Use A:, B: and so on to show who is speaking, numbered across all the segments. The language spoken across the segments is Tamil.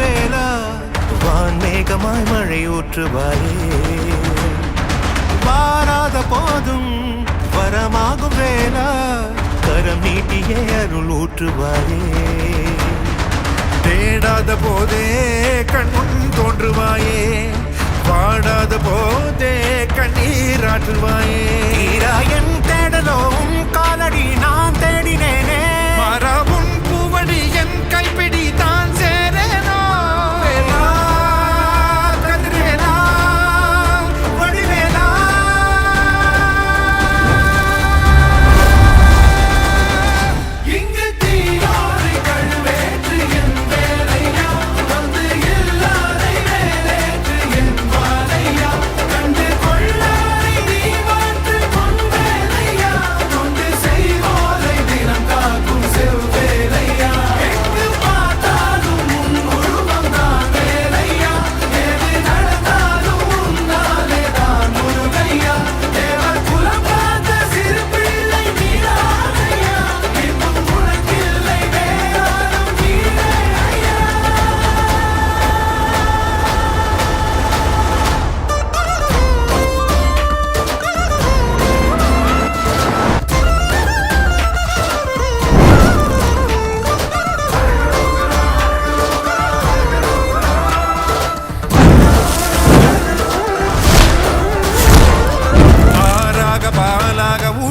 A: வேலா வான்மேகமாய் மழை ஊற்றுவாயே. வாராத போதும் வரமாகும் வேலா கரம் நீட்டியே அருள் ஊற்றுவாயே.
B: தேடாத போதே கண்முன் தோன்றுவாயே. பாடாத போதே கண்ணீர் ஆற்றுவாயே.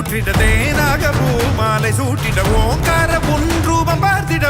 B: ஊற்றிட தேனாக பூ மாலை சூட்டிட ஓங்கார பொன் ரூபம் பார்த்திட